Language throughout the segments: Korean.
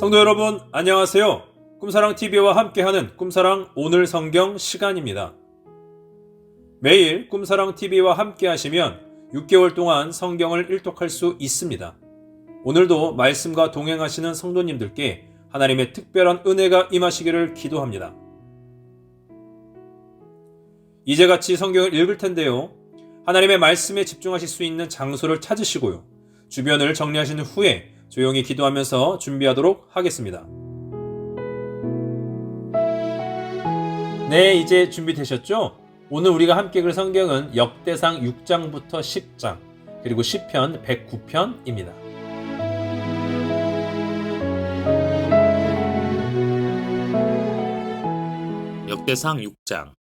성도 여러분, 안녕하세요. 꿈사랑 TV와 함께하는 꿈사랑 오늘 성경 시간입니다. 매일 꿈사랑 TV와 함께 하시면 6개월 동안 성경을 일독할 수 있습니다. 오늘도 말씀과 동행하시는 성도님들께 하나님의 특별한 은혜가 임하시기를 기도합니다. 이제같이 성경을 읽을 텐데요. 하나님의 말씀에 집중하실 수 있는 장소를 찾으시고요. 주변을 정리하신 후에 조용히 기도하면서 준비하도록 하겠습니다. 네, 이제 준비되셨죠? 오늘 우리가 함께 읽을 성경은 역대상 6장부터 10장, 그리고 10편 109편입니다. 역대상 6장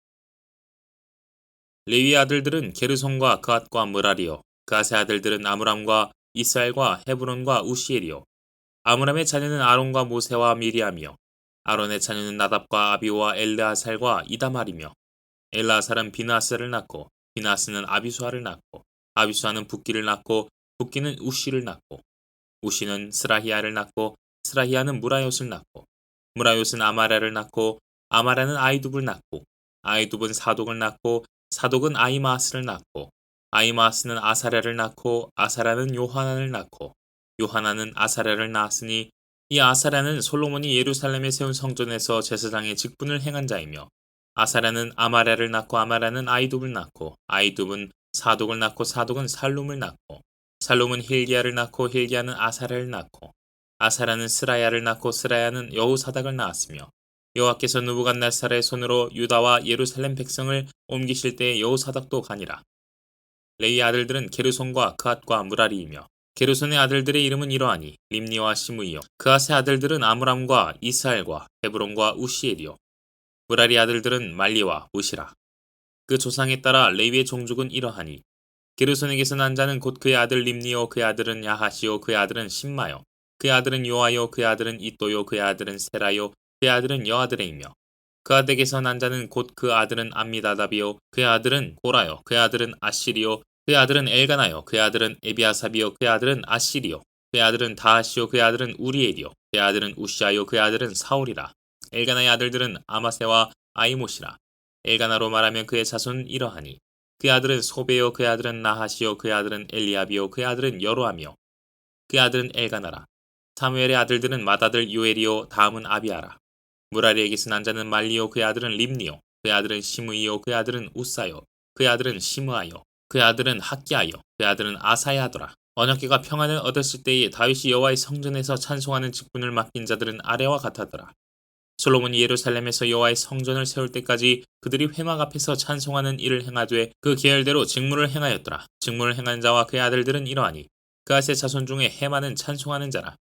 레위 아들들은 게르손과 그앗과 무라리요. 그앗의 아들들은 아므람과 이스라엘과 헤브론과 우시엘이요. 아므람의 자녀는 아론과 모세와 미리암이요. 아론의 자녀는 나답과 아비오와 엘르아살과 이다말이며 엘르아살은 비나스를 낳고 비나스는 아비수아를 낳고 아비수아는 붓기를 낳고 붓기는 우시를 낳고 우시는 스라히아를 낳고 스라히아는 무라요스를 낳고 무라요스는 아마랴를 낳고 아마랴는 아이둡을 낳고 아이둡은 사독을 낳고 사독은 아이마스를 낳고 아이마스는 아사랴를 낳고 아사랴는 요하난을 낳고 요하난은 아사랴를 낳았으니 이 아사랴는 솔로몬이 예루살렘에 세운 성전에서 제사장의 직분을 행한 자이며 아사랴는 아마랴를 낳고 아마랴는 아이둡을 낳고 아이둡은 사독을 낳고 사독은 살룸을 낳고 살룸은 힐기야를 낳고 힐기야는 아사랴를 낳고 아사랴는 스라야를 낳고 스라야는 여우사닥을 낳았으며 여호와께서 누부갓네살의 손으로 유다와 예루살렘 백성을 옮기실 때에 여호사닥도 가니라. 레이 아들들은 게르손과 그앗과 무라리이며 게르손의 아들들의 이름은 이러하니 림니와 시므이요. 그앗의 아들들은 아므람과 이스라엘과 헤브론과 우시엘이요. 무라리 아들들은 말리와 무시라. 그 조상에 따라 레위의 종족은 이러하니 게르손에게서 난 자는 곧 그의 아들 림니요 그의 아들은 야하시요 그의 아들은 신마요 그의 아들은 요아요 그의 아들은 이또요 그의 아들은 세라요 그의 아들은 여아들이며 그 아들에게서 난 자는 곧 그 아들은 암미다답이요 그의 아들은 고라요 그의 아들은 아시리요 그의 아들은 엘가나요 그의 아들은 에비아삽이요 그의 아들은 아시리요 그의 아들은 다하시요 그의 아들은 우리엘이요 그의 아들은 우시아요 그의 아들은 사울이라 엘가나의 아들들은 아마세와 아이모시라 엘가나로 말하면 그의 자손은 이러하니 그의 아들은 소베요 그의 아들은 나하시요 그의 아들은 엘리압이요 그의 아들은 여로하며 그의 아들은 엘가나라 사무엘의 아들들은 마다들 요엘이요 다음은 아비아라 무라리에게서 난 자는 말리요 그의 아들은 림니요 그의 아들은 시므이요 그의 아들은 우사요 그의 아들은 시므아요 그의 아들은 학기아요 그의 아들은 아사야더라. 언약계가 평안을 얻었을 때에 다윗이 여호와의 성전에서 찬송하는 직분을 맡긴 자들은 아래와 같았더라. 솔로몬이 예루살렘에서 여호와의 성전을 세울 때까지 그들이 회막 앞에서 찬송하는 일을 행하되 그 계열대로 직무를 행하였더라. 직무를 행한 자와 그의 아들들은 이러하니 그아세 자손 중에 해마는 찬송하는 자라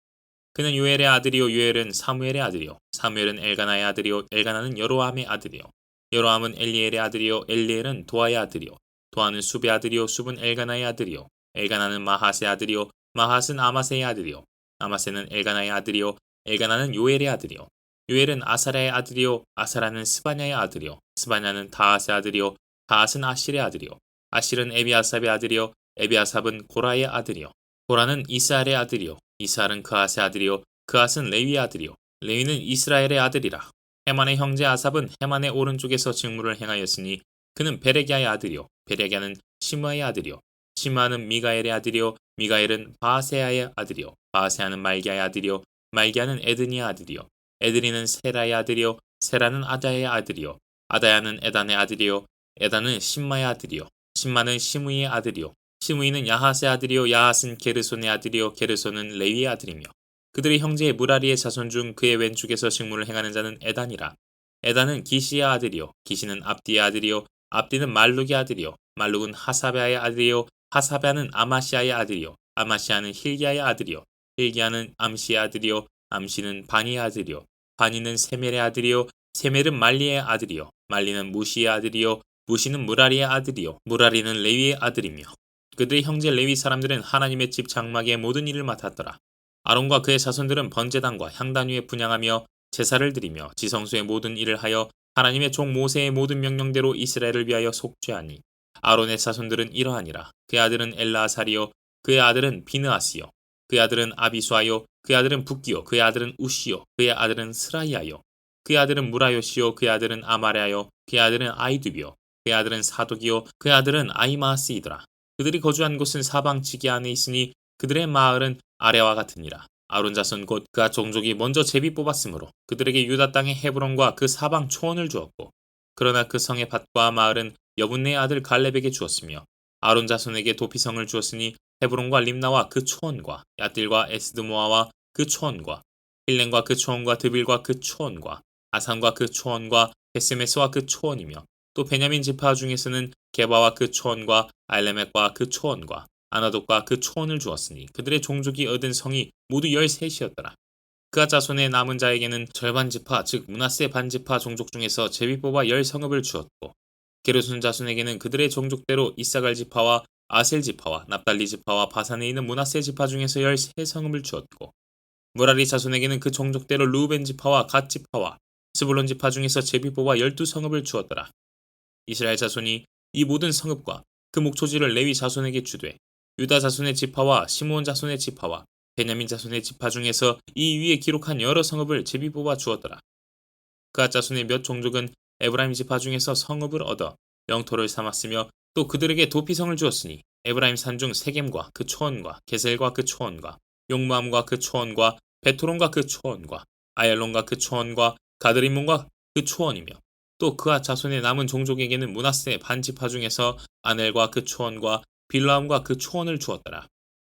그는 요엘의 아들이요 요엘은 사무엘의 아들이요 사무엘은 엘가나의 아들이요 엘가나는 여로함의 아들이요 여로함은 엘리엘의 아들이요 엘리엘은 도아의 아들이요 도아는 수베 아들이요 숲은 엘가나의 아들이요 엘가나는 마하스의 아들이요 마하스는 아마세의 아들이요 아마세는 엘가나의 아들이요 엘가나는 요엘의 아들이요 요엘은 아사라의 아들이요 아사라는 스바냐의 아들이요 스바냐는 다하스의 아들이요 다하스는 아실의 아들이요 아실은 에비아삽의 아들이요 에비아삽은 고라의 아들이요 고라는 이스라엘의 아들이요 이스라엘은 그앗의 아들이요. 그앗은 레위의 아들이요. 레위는 이스라엘의 아들이라. 헤만의 형제 아삽은 헤만의 오른쪽에서 직무를 행하였으니 그는 베레기아의 아들이요. 베레기아는 시므아의 아들이요. 시므아는 미가엘의 아들이요. 미가엘은 바세아의 아들이요. 바세아는 말기아의 아들이요. 말기아는 에드니의 아들이요. 에드니는 세라의 아들이요. 세라는 아다의 아들이요. 아다야는 에단의 아들이요. 에단은 신마의 아들이요. 신마는 시므이의 아들이요 시므이는 야하스의 아들이요 야하스는 게르손의 아들이요 게르손은 레위의 아들이며 그들의 형제 무라리의 자손 중 그의 왼쪽에서 직무를 행하는 자는 에단이라. 에단은 기시의 아들이요 기시는 압디의 아들이요 압디는 말룩의 아들이요 말룩은 하사베아의 아들이요 하사베아는 아마시아의 아들이요 아마시아는 힐기야의 아들이요 힐기야는 암시의 아들이요 암시는 바니의 아들이요 바니는 세멜의 아들이요 세멜은 말리의 아들이요 말리는 무시의 아들이요 무시는 무라리의 아들이요 무라리는 레위의 아들이며 그들의 형제 레위 사람들은 하나님의 집 장막의 모든 일을 맡았더라. 아론과 그의 자손들은 번제단과 향단 위에 분양하며 제사를 드리며 지성소의 모든 일을 하여 하나님의 종 모세의 모든 명령대로 이스라엘을 위하여 속죄하니 아론의 자손들은 이러하니라 그의 아들은 엘라사리요 그의 아들은 비느아스요 그의 아들은 아비수아요 그의 아들은 북기요 그의 아들은 우시요 그의 아들은 스라이아요 그의 아들은 무라요시요 그의 아들은 아마랴요 그의 아들은 아이두비요 그의 아들은 사독이요 그의 아들은 아이마스이더라 그들이 거주한 곳은 사방 지기 안에 있으니 그들의 마을은 아래와 같으니라. 아론 자손 곧 그가 종족이 먼저 제비 뽑았으므로 그들에게 유다 땅의 헤브론과 그 사방 초원을 주었고 그러나 그 성의 밭과 마을은 여분네의 아들 갈렙에게 주었으며 아론 자손에게 도피성을 주었으니 헤브론과 림나와 그 초원과 야딜과 에스드모아와 그 초원과 힐렌과 그 초원과 드빌과 그 초원과 아산과 그 초원과 베세메스와 그 초원이며 또 베냐민 지파 중에서는 게바와 그 초원과 알레멕과 그 초원과 아나독과 그 초원을 주었으니 그들의 종족이 얻은 성이 모두 열셋이었더라. 그가 자손의 남은 자에게는 절반 지파 즉 문하세 반 지파 종족 중에서 제비 뽑아 열 성읍을 주었고 게르손 자손에게는 그들의 종족대로 이사갈 지파와 아셀 지파와 납달리 지파와 바산에 있는 문하세 지파 중에서 열세 성읍을 주었고 무라리 자손에게는 그 종족대로 루벤 지파와 갓 지파와 스불론 지파 중에서 제비 뽑아 열두 성읍을 주었더라. 이스라엘 자손이 이 모든 성읍과 그 목초지를 레위 자손에게 주되 유다 자손의 지파와 시므온 자손의 지파와 베냐민 자손의 지파 중에서 이 위에 기록한 여러 성읍을 제비 뽑아 주었더라. 그앗 자손의 몇 종족은 에브라임 지파 중에서 성읍을 얻어 영토를 삼았으며 또 그들에게 도피성을 주었으니 에브라임 산중 세겜과 그 초원과 게셀과 그 초원과 용마함과 그 초원과 베토론과 그 초원과 아얄론과 그 초원과 가드리몬과 그 초원이며 또 그와 자손의 남은 종족에게는 문하세 반지파 중에서 아넬과 그 초원과 빌라함과 그 초원을 주었더라.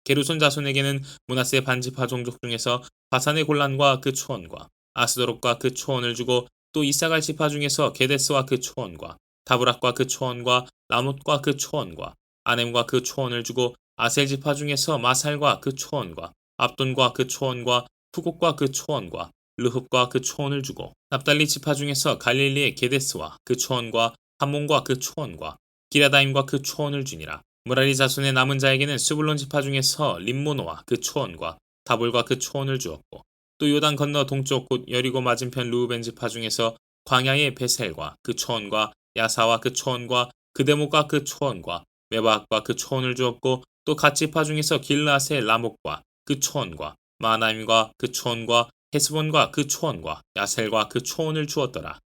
게루손 자손에게는 문하세 반지파 종족 중에서 바산의 골란과 그 초원과 아스도록과 그 초원을 주고 또 이사갈 지파 중에서 게데스와 그 초원과 다브락과 그 초원과 라못과 그 초원과 아넴과 그 초원을 주고 아셀 지파 중에서 마살과 그 초원과 압돈과 그 초원과 푸곡과 그 초원과 르흡과 그 초원을 주고 납달리 지파 중에서 갈릴리의 게데스와 그 초원과 함몬과 그 초원과 기라다임과 그 초원을 주니라. 무라리 자손의 남은 자에게는 스불론 지파 중에서 림모노와 그 초원과 다볼과 그 초원을 주었고 또 요단 건너 동쪽 곳 여리고 맞은편 루벤 지파 중에서 광야의 베셀과 그 초원과 야사와 그 초원과 그데모과 그 초원과 메바학과 그 초원을 주었고 또 갓지파 중에서 길라세 라목과 그 초원과 마나임과 그 초원과 헤스본과 그 초원과 야셀과 그 초원을 주었더라.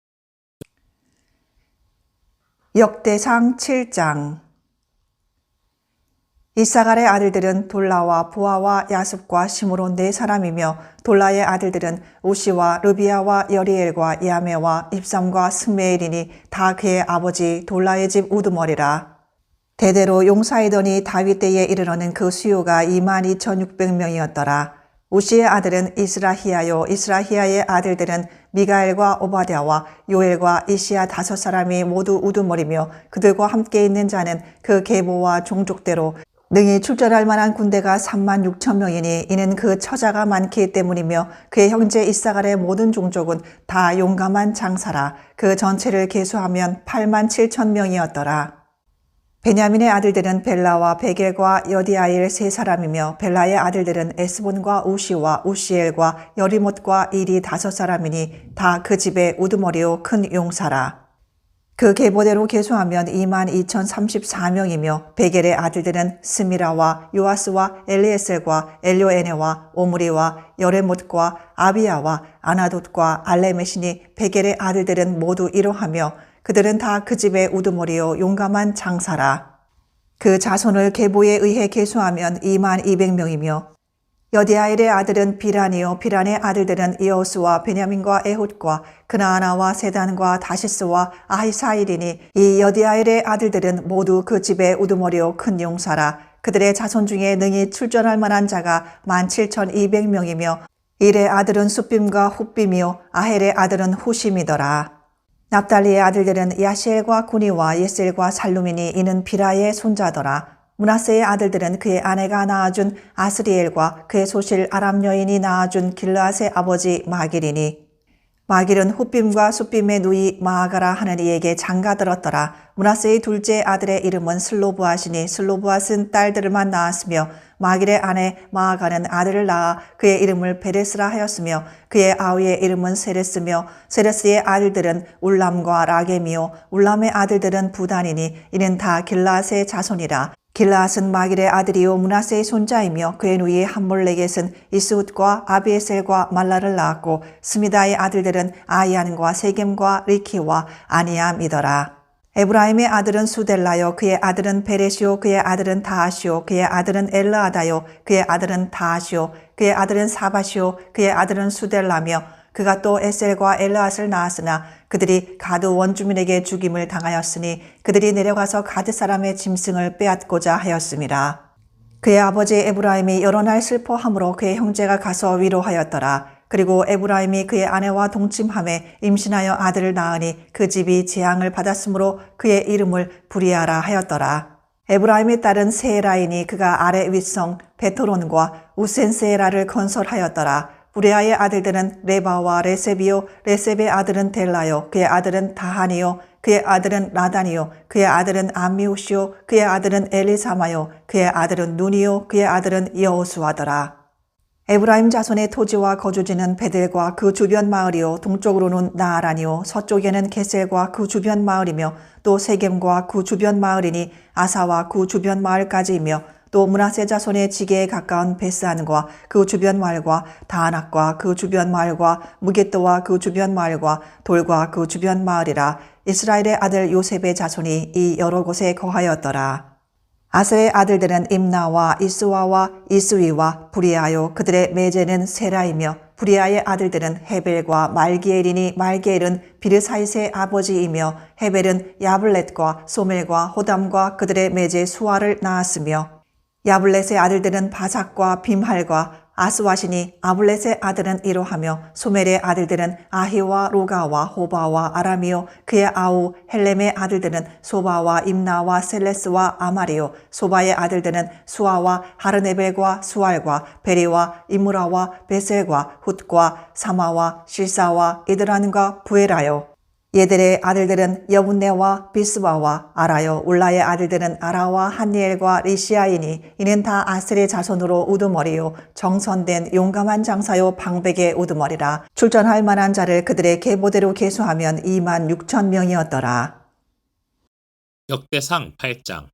역대상 7장 이사갈의 아들들은 돌라와 부하와 야습과 시므론 네 사람이며 돌라의 아들들은 우시와 르비아와 여리엘과 야메와 입삼과 스메일이니 다 그의 아버지 돌라의 집 우두머리라. 대대로 용사이더니 다윗 때에 이르러는 그 수요가 22,600명이었더라. 우시의 아들은 이스라히야요 이스라히야의 아들들은 미가엘과 오바댜와 요엘과 이시야 다섯 사람이 모두 우두머리며 그들과 함께 있는 자는 그 계보와 종족대로 능히 출전할 만한 군대가 3만 6천 명이니 이는 그 처자가 많기 때문이며 그의 형제 이사갈의 모든 종족은 다 용감한 장사라 그 전체를 계수하면 8만 7천 명이었더라. 베냐민의 아들들은 벨라와 베겔과 여디아일 세 사람이며 벨라의 아들들은 에스본과 우시와 우시엘과 여리못과 일이 다섯 사람이니 다 그 집의 우두머리요 큰 용사라. 그 계보대로 계수하면 2만 2,034명이며 베겔의 아들들은 스미라와 요아스와 엘리에셀과 엘료에네와 오므리와 여레못과 아비야와 아나돗과 알레메시니 베겔의 아들들은 모두 이러하며 그들은 다 그 집의 우두머리요 용감한 장사라. 그 자손을 계보에 의해 계수하면 2만 200명이며 여디아일의 아들은 비란이요 비란의 아들들은 이오스와 베냐민과 에훗과 그나아나와 세단과 다시스와 아히사일이니 이 여디아일의 아들들은 모두 그 집의 우두머리요 큰 용사라 그들의 자손 중에 능히 출전할 만한 자가 17,200명이며 일의 아들은 숫빔과 훗빔이요 아헬의 아들은 후심이더라 납달리의 아들들은 야시엘과 구니와 예셀과 살루민이 이는 비라의 손자더라. 문하세의 아들들은 그의 아내가 낳아준 아스리엘과 그의 소실 아람 여인이 낳아준 길라앗의 아버지 마길이니 마길은 훗빔과 숫빔의 누이 마아가라 하는 이에게 장가들었더라. 문하세의 둘째 아들의 이름은 슬로브앗이니 슬로브앗은 딸들만 낳았으며 마길의 아내 마아가는 아들을 낳아 그의 이름을 베레스라 하였으며 그의 아우의 이름은 세레스며 세레스의 아들들은 울람과 라겜이요 울람의 아들들은 부단이니 이는 다 길라스의 자손이라 길라앗은 마길의 아들이요 문하세의 손자이며 그의 누이 함몰레겟은 이스웃과 아비에셀과 말라를 낳았고 스미다의 아들들은 아이안과 세겜과 리키와 아니암이더라. 에브라임의 아들은 수델라요 그의 아들은 베레시오 그의 아들은 다하시오 그의 아들은 엘르아다요 그의 아들은 다하시오 그의 아들은 사바시오 그의 아들은 수델라며 그가 또 에셀과 엘르앗을 낳았으나 그들이 가드 원주민에게 죽임을 당하였으니 그들이 내려가서 가드 사람의 짐승을 빼앗고자 하였습니다. 그의 아버지 에브라임이 여러 날 슬퍼함으로 그의 형제가 가서 위로하였더라. 그리고 에브라임이 그의 아내와 동침함에 임신하여 아들을 낳으니 그 집이 재앙을 받았으므로 그의 이름을 부리아라 하였더라. 에브라임의 딸은 세라이니 그가 아래 윗성 베토론과 우센세라를 건설하였더라. 부레아의 아들들은 레바와 레셉이요. 레셉의 아들은 델라요. 그의 아들은 다하니요. 그의 아들은 라단이요. 그의 아들은 암미우시요. 그의 아들은 엘리사마요. 그의 아들은 눈이요. 그의 아들은 여호수아더라. 에브라임 자손의 토지와 거주지는 베델과 그 주변 마을이요. 동쪽으로는 나아라니요. 서쪽에는 게셀과 그 주변 마을이며 또 세겜과 그 주변 마을이니 아사와 그 주변 마을까지이며 또 문하세 자손의 지게에 가까운 베스안과 그 주변 마을과 다안악과 그 주변 마을과 무게또와 그 주변 마을과 돌과 그 주변 마을이라 이스라엘의 아들 요셉의 자손이 이 여러 곳에 거하였더라. 아셀의 아들들은 임나와 이스와와 이스위와 부리아요 그들의 매제는 세라이며 부리아의 아들들은 헤벨과 말기엘이니 말기엘은 비르사이스의 아버지이며 헤벨은 야블렛과 소멜과 호담과 그들의 매제 수아를 낳았으며 야블렛의 아들들은 바삭과 빔할과 아스와시니 아블렛의 아들은 이로하며 소멜의 아들들은 아히와 로가와 호바와 아람이요 그의 아우 헬렘의 아들들은 소바와 임나와 셀레스와 아마리요 소바의 아들들은 수아와 하르네벨과 수알과 베리와 이무라와 베셀과 훗과 사마와 실사와 이드란과 부에라요 얘들의 아들들은 여분네와 비스바와 아라요 울라의 아들들은 아라와 한니엘과 리시아이니 이는 다 아셀의 자손으로 우두머리요 정선된 용감한 장사요 방백의 우두머리라 출전할 만한 자를 그들의 계보대로 계수하면 2만 6천 명이었더라. 역대상 8장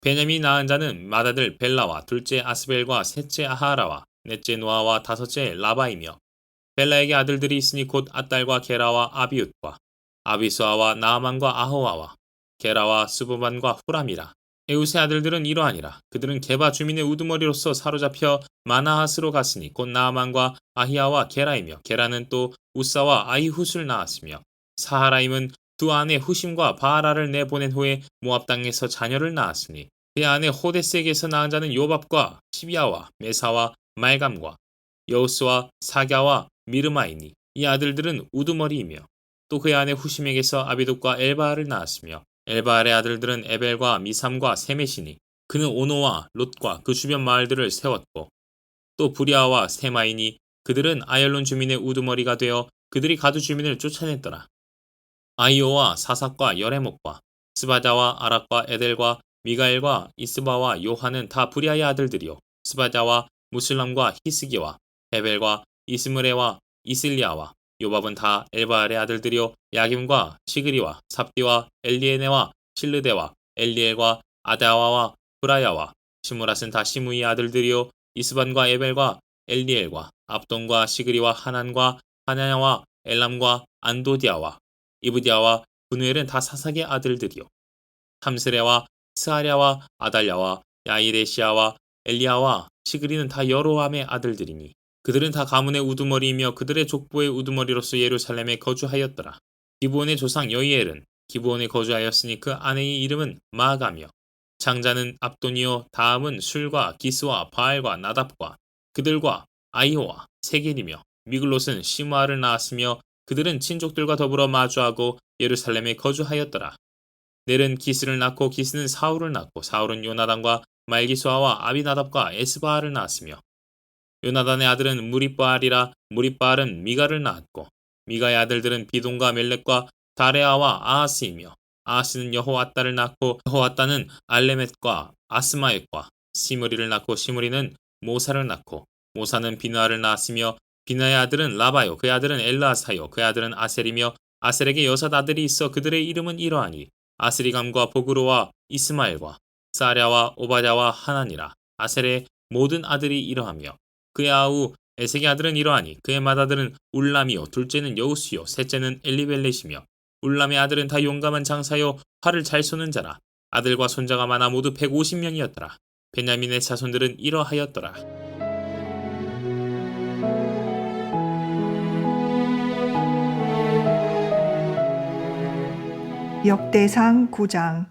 베냐민이 낳은 자는 맏아들 벨라와 둘째 아스벨과 셋째 아하라와 넷째 노아와 다섯째 라바이며 벨라에게 아들들이 있으니 곧 아딸과 게라와 아비웃과 아비수아와 나아만과 아호아와 게라와 스부만과 후람이라. 에웃의 아들들은 이러하니라. 그들은 게바 주민의 우두머리로서 사로잡혀 마나하스로 갔으니 곧 나아만과 아히야와 게라이며 게라는 또 우사와 아이훗을 낳았으며 사하라임은 두 아내 후심과 바하라를 내보낸 후에 모압 땅에서 자녀를 낳았으니 그의 아내 호데스에게서 낳은 자는 요밥과 시비아와 메사와 말감과 여우스와 사갸와 미르마이니 이 아들들은 우두머리이며 또 그의 아내 후심에게서 아비독과 엘바알을 낳았으며 엘바알의 아들들은 에벨과 미삼과 세메시니 그는 오노와 롯과 그 주변 마을들을 세웠고 또 부리아와 세마이니 그들은 아열론 주민의 우두머리가 되어 그들이 가두 주민을 쫓아냈더라. 아이오와 사삭과 여레목과 스바자와 아락과 에델과 미가엘과 이스바와 요한은 다 부리아의 아들들이요 스바자와 무슬람과 히스기와 헤벨과 이스므레와 이슬리아와 요밥은 다 엘바알의 아들들이요 야김과 시그리와 삽디와 엘리에네와 실르데와 엘리엘과 아다와와 브라야와 시무랏은 다 시무이의 아들들이요 이스반과 에벨과 엘리엘과 압돈과 시그리와 하난과 하냐와 엘람과 안도디아와 이브디아와 분우엘은 다 사삭의 아들들이요. 함스레와 스하랴와 아달랴와 야이레시아와 엘리야와 시그리는 다 여로함의 아들들이니 그들은 다 가문의 우두머리이며 그들의 족보의 우두머리로서 예루살렘에 거주하였더라. 기브온의 조상 여이엘은 기브온에 거주하였으니 그 아내의 이름은 마가며 장자는 압돈이요 다음은 술과 기스와 바알과 나답과 그들과 아이오와 세겔이며 미글롯은 시므아를 낳았으며 그들은 친족들과 더불어 마주하고 예루살렘에 거주하였더라. 넬은 기스를 낳고 기스는 사울을 낳고 사울은 요나단과 말기수아와 아비나답과 에스바알을 낳았으며 요나단의 아들은 무리바알이라 무리바알은 미가를 낳았고 미가의 아들들은 비동과 멜렉과 다레아와 아하스이며 아하스는 여호와따를 낳고 여호와따는 알레멧과 아스마웻과 시므리를 낳고 시므리는 모사를 낳고 모사는 비나를 낳았으며 비나의 아들은 라바요 그의 아들은 엘라사요 그의 아들은 아셀이며 아셀에게 여섯 아들이 있어 그들의 이름은 이러하니 아스리감과 보그로와 이스마엘과 사랴와 오바랴와 하나니라. 아셀의 모든 아들이 이러하며 그의 아우 에색의 아들은 이러하니 그의 맏아들은 울람이요 둘째는 여우스요 셋째는 엘리벨렛이며 울람의 아들은 다 용감한 장사요 활을 잘 쏘는 자라. 아들과 손자가 많아 모두 150명이었더라. 베냐민의 자손들은 이러하였더라. 역대상 9장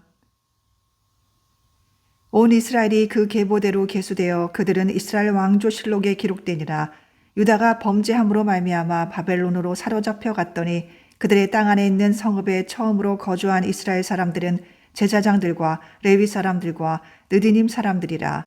온 이스라엘이 그 계보대로 계수되어 그들은 이스라엘 왕조실록에 기록되니라. 유다가 범죄함으로 말미암아 바벨론으로 사로잡혀 갔더니 그들의 땅 안에 있는 성읍에 처음으로 거주한 이스라엘 사람들은 제사장들과 레위 사람들과 느디님 사람들이라.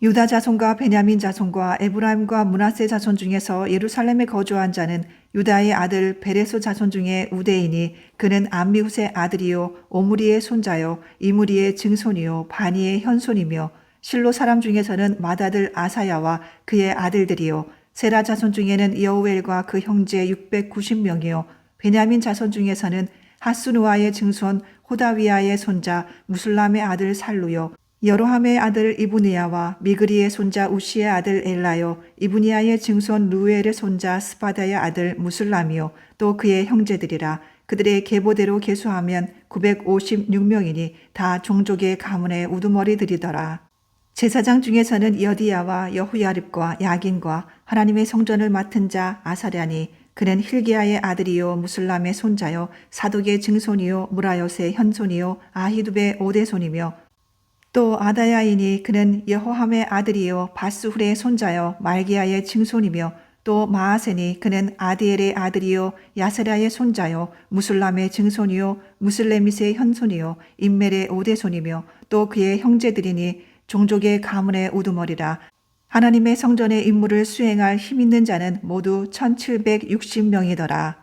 유다 자손과 베냐민 자손과 에브라임과 문하세 자손 중에서 예루살렘에 거주한 자는 유다의 아들 베레소 자손 중에 우대이니 그는 암미훗의 아들이요 오므리의 손자요 이므리의 증손이요 바니의 현손이며 실로 사람 중에서는 맏아들 아사야와 그의 아들들이요. 세라 자손 중에는 여우엘과 그 형제 690명이요. 베냐민 자손 중에서는 하스누아의 증손 호다위아의 손자 무슬람의 아들 살루요 여로함의 아들 이브니야와 미그리의 손자 우시의 아들 엘라요 이브니야의 증손 루엘의 손자 스바다의 아들 무슬람이요 또 그의 형제들이라. 그들의 계보대로 계수하면 956명이니 다 종족의 가문의 우두머리들이더라. 제사장 중에서는 여디야와 여후야립과 야긴과 하나님의 성전을 맡은 자 아사랴니 그는 힐기야의 아들이요 무슬람의 손자요 사독의 증손이요 무라요의 현손이요 아히두베의 오대손이며 또 아다야이니 그는 여호함의 아들이요 바스훌의 손자요 말기야의 증손이며 또 마아세니 그는 아디엘의 아들이요 야세라의 손자요 무슬람의 증손이요 무슬레미스의 현손이요 인멜의 오대손이며 또 그의 형제들이니 종족의 가문의 우두머리라 하나님의 성전의 임무를 수행할 힘 있는 자는 모두 1760명이더라.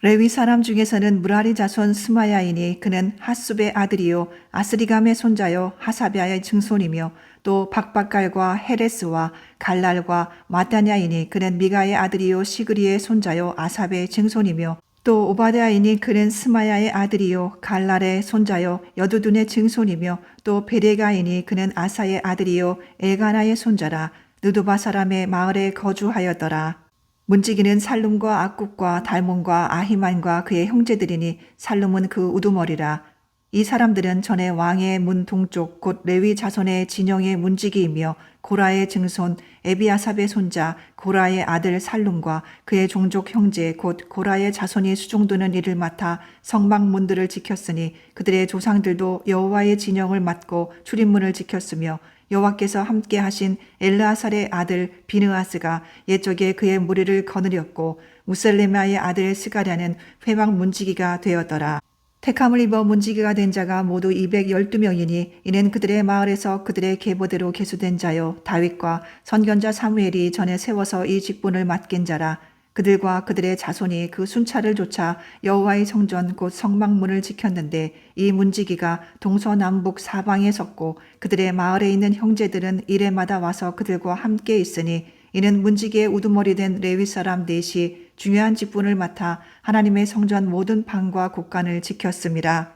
레위 사람 중에서는 무라리 자손 스마야이니 그는 하숲의 아들이요 아스리감의 손자요 하사비아의 증손이며 또 박박갈과 헤레스와 갈랄과 마타냐이니 그는 미가의 아들이요 시그리의 손자요 아삽의 증손이며 또 오바댜이니 그는 스마야의 아들이요 갈랄의 손자요 여두둔의 증손이며 또 베레가이니 그는 아사의 아들이요 엘가나의 손자라 느도바 사람의 마을에 거주하였더라. 문지기는 살룸과 악국과 달몬과 아히만과 그의 형제들이니 살룸은 그 우두머리라. 이 사람들은 전에 왕의 문 동쪽 곧 레위 자손의 진영의 문지기이며 고라의 증손 에비아삽의 손자 고라의 아들 살룸과 그의 종족 형제 곧 고라의 자손이 수종드는 일을 맡아 성막 문들을 지켰으니 그들의 조상들도 여호와의 진영을 맡고 출입문을 지켰으며 여호와께서 함께 하신 엘르아살의 아들 비느아스가 옛적에 그의 무리를 거느렸고 무셀레마의 아들 스가랴는 회막 문지기가 되었더라. 택함을 입어 문지기가 된 자가 모두 212명이니 이는 그들의 마을에서 그들의 계보대로 계수된 자요 다윗과 선견자 사무엘이 전에 세워서 이 직분을 맡긴 자라 그들과 그들의 자손이 그 순찰을 쫓아 여호와의 성전 곧 성막문을 지켰는데 이 문지기가 동서남북 사방에 섰고 그들의 마을에 있는 형제들은 이래마다 와서 그들과 함께 있으니 이는 문지기의 우두머리 된 레위 사람 넷이 중요한 직분을 맡아 하나님의 성전 모든 방과 곳간을 지켰습니다.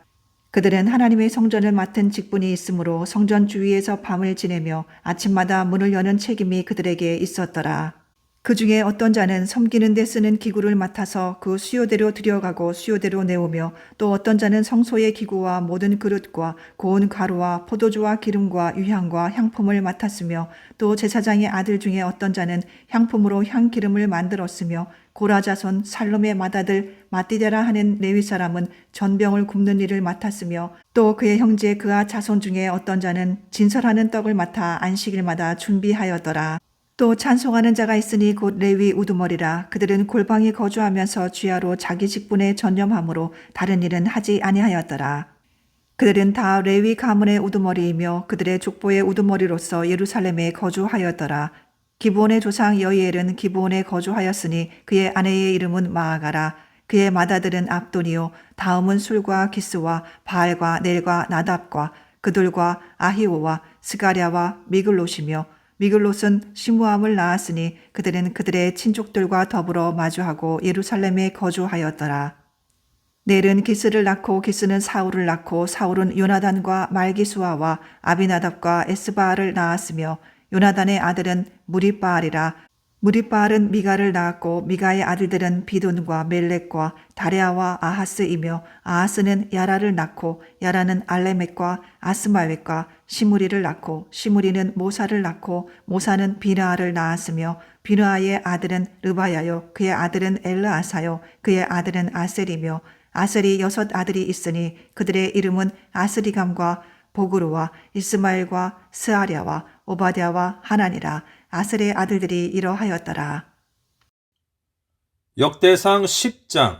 그들은 하나님의 성전을 맡은 직분이 있으므로 성전 주위에서 밤을 지내며 아침마다 문을 여는 책임이 그들에게 있었더라. 그 중에 어떤 자는 섬기는 데 쓰는 기구를 맡아서 그 수요대로 들여가고 수요대로 내오며 또 어떤 자는 성소의 기구와 모든 그릇과 고운 가루와 포도주와 기름과 유향과 향품을 맡았으며 또 제사장의 아들 중에 어떤 자는 향품으로 향기름을 만들었으며 고라자손 살롬의 맏아들 마띠데라 하는 레위 사람은 전병을 굽는 일을 맡았으며 또 그의 형제 그아 자손 중에 어떤 자는 진설하는 떡을 맡아 안식일마다 준비하였더라. 또 찬송하는 자가 있으니 곧 레위 우두머리라 그들은 골방에 거주하면서 주야로 자기 직분에 전념함으로 다른 일은 하지 아니하였더라. 그들은 다 레위 가문의 우두머리이며 그들의 족보의 우두머리로서 예루살렘에 거주하였더라. 기브온의 조상 여이엘은 기브온에 거주하였으니 그의 아내의 이름은 마아가라. 그의 맏아들은 압돈이요 다음은 술과 기스와 바알과 넬과 나답과 그들과 아히오와 스가랴와 미글롯이며 미글롯은 시무함을 낳았으니 그들은 그들의 친족들과 더불어 마주하고 예루살렘에 거주하였더라. 넬은 기스를 낳고 기스는 사울을 낳고 사울은 요나단과 말기수아와 아비나답과 에스바알을 낳았으며 요나단의 아들은 무리바알이라 무리바알은 미가를 낳았고 미가의 아들들은 비돈과 멜렉과 다레아와 아하스이며 아하스는 야라를 낳고 야라는 알레멕과 아스마웻과 시무리를 낳고 시무리는 모사를 낳고 모사는 비나아를 낳았으며 비나아의 아들은 르바야요 그의 아들은 엘르아사요 그의 아들은 아셀이며 아셀이 여섯 아들이 있으니 그들의 이름은 아스리감과 보그루와 이스마엘과 스아랴와 오바댜와 하나니라 아셀의 아들들이 이러하였더라. 역대상 10장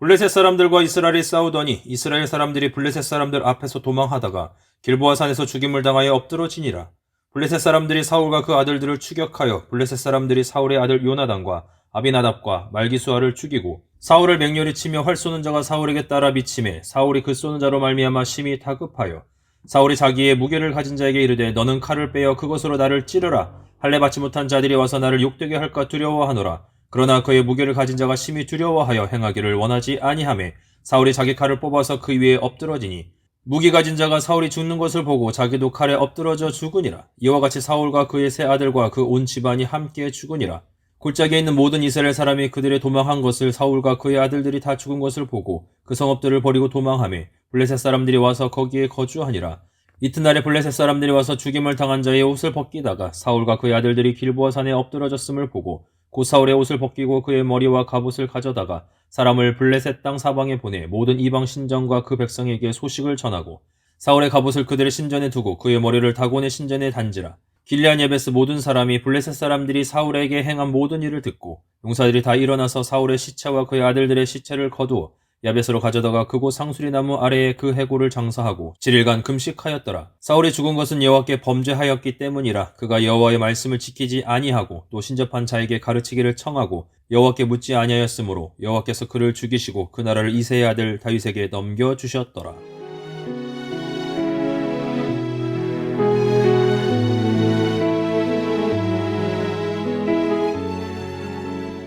블레셋 사람들과 이스라엘이 싸우더니 이스라엘 사람들이 블레셋 사람들 앞에서 도망하다가 길보아 산에서 죽임을 당하여 엎드러지니라. 블레셋 사람들이 사울과 그 아들들을 추격하여 블레셋 사람들이 사울의 아들 요나단과 아비나답과 말기수아를 죽이고 사울을 맹렬히 치며 활 쏘는 자가 사울에게 따라 비침해 사울이 그 쏘는 자로 말미암아 심히 다급하여 사울이 자기의 무게를 가진 자에게 이르되 너는 칼을 빼어 그것으로 나를 찌르라. 할례 받지 못한 자들이 와서 나를 욕되게 할까 두려워하노라. 그러나 그의 무게를 가진 자가 심히 두려워하여 행하기를 원하지 아니하매 사울이 자기 칼을 뽑아서 그 위에 엎드러지니 무기 가진 자가 사울이 죽는 것을 보고 자기도 칼에 엎드러져 죽으니라. 이와 같이 사울과 그의 세 아들과 그 온 집안이 함께 죽으니라 골짜기에 있는 모든 이스라엘 사람이 그들의 도망한 것을 사울과 그의 아들들이 다 죽은 것을 보고 그 성읍들을 버리고 도망하며 블레셋 사람들이 와서 거기에 거주하니라. 이튿날에 블레셋 사람들이 와서 죽임을 당한 자의 옷을 벗기다가 사울과 그의 아들들이 길보아 산에 엎드러졌음을 보고 곧 사울의 옷을 벗기고 그의 머리와 갑옷을 가져다가 사람을 블레셋 땅 사방에 보내 모든 이방 신전과 그 백성에게 소식을 전하고 사울의 갑옷을 그들의 신전에 두고 그의 머리를 다곤의 신전에 단지라. 길리안 예베스 모든 사람이 블레셋 사람들이 사울에게 행한 모든 일을 듣고 용사들이 다 일어나서 사울의 시체와 그의 아들들의 시체를 거두어 야베스로 가져다가 그곳 상수리 나무 아래에 그 해골을 장사하고 7일간 금식하였더라. 사울이 죽은 것은 여호와께 범죄하였기 때문이라 그가 여호와의 말씀을 지키지 아니하고 또 신접한 자에게 가르치기를 청하고 여호와께 묻지 아니하였으므로 여호와께서 그를 죽이시고 그 나라를 이세의 아들 다윗에게 넘겨 주셨더라.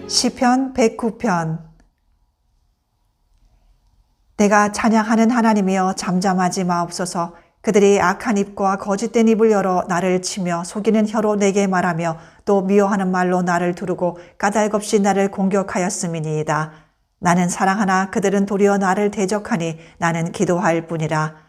시편 109편 내가 찬양하는 하나님이여 잠잠하지 마옵소서 그들이 악한 입과 거짓된 입을 열어 나를 치며 속이는 혀로 내게 말하며 또 미워하는 말로 나를 두르고 까닭없이 나를 공격하였음이니이다. 나는 사랑하나 그들은 도리어 나를 대적하니 나는 기도할 뿐이라.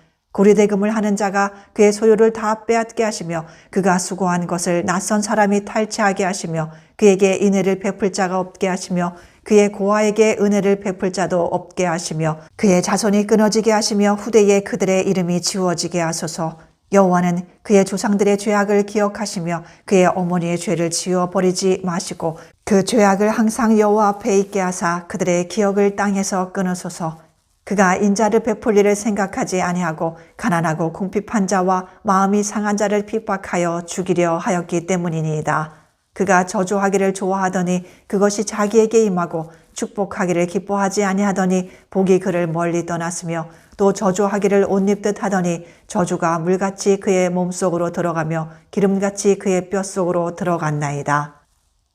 고리대금을 하는 자가 그의 소유를 다 빼앗게 하시며 그가 수고한 것을 낯선 사람이 탈취하게 하시며 그에게 인애를 베풀 자가 없게 하시며 그의 고아에게 은혜를 베풀 자도 없게 하시며 그의 자손이 끊어지게 하시며 후대에 그들의 이름이 지워지게 하소서. 여호와는 그의 조상들의 죄악을 기억하시며 그의 어머니의 죄를 지워 버리지 마시고 그 죄악을 항상 여호와 앞에 있게 하사 그들의 기억을 땅에서 끊으소서 그가 인자를 베풀 일을 생각하지 아니하고 가난하고 궁핍한 자와 마음이 상한 자를 핍박하여 죽이려 하였기 때문이니이다. 그가 저주하기를 좋아하더니 그것이 자기에게 임하고 축복하기를 기뻐하지 아니하더니 복이 그를 멀리 떠났으며 또 저주하기를 옷 입듯 하더니 저주가 물같이 그의 몸속으로 들어가며 기름같이 그의 뼛속으로 들어갔나이다.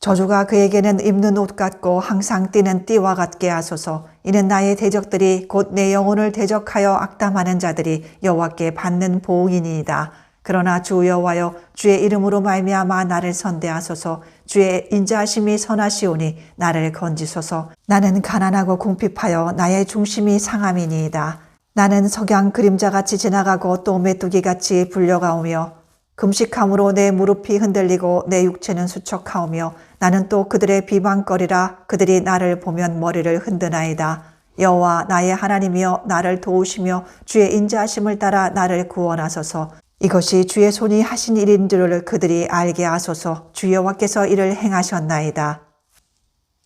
저주가 그에게는 입는 옷 같고 항상 뛰는 띠와 같게 하소서. 이는 나의 대적들이 곧 내 영혼을 대적하여 악담하는 자들이 여호와께 받는 보응이니이다. 그러나 주 여호와여 주의 이름으로 말미암아 나를 선대하소서. 주의 인자하심이 선하시오니 나를 건지소서. 나는 가난하고 궁핍하여 나의 중심이 상함이니이다. 나는 석양 그림자같이 지나가고 또 메뚜기같이 불려가오며 금식함으로 내 무릎이 흔들리고 내 육체는 수척하오며 나는 또 그들의 비방거리라 그들이 나를 보면 머리를 흔드나이다. 여호와 나의 하나님이여 나를 도우시며 주의 인자하심을 따라 나를 구원하소서. 이것이 주의 손이 하신 일인 줄을 그들이 알게 하소서. 주 여호와께서 이를 행하셨나이다.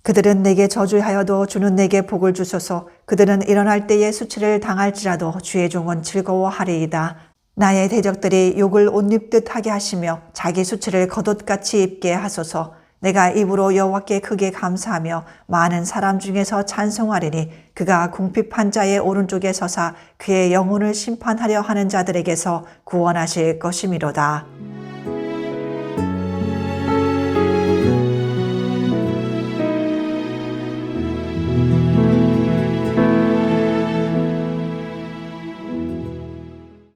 그들은 내게 저주하여도 주는 내게 복을 주소서. 그들은 일어날 때에 수치를 당할지라도 주의 종은 즐거워하리이다. 나의 대적들이 욕을 옷 입듯 하게 하시며 자기 수치를 겉옷같이 입게 하소서. 내가 입으로 여호와께 크게 감사하며 많은 사람 중에서 찬송하리니 그가 궁핍한 자의 오른쪽에 서사 그의 영혼을 심판하려 하는 자들에게서 구원하실 것이미로다.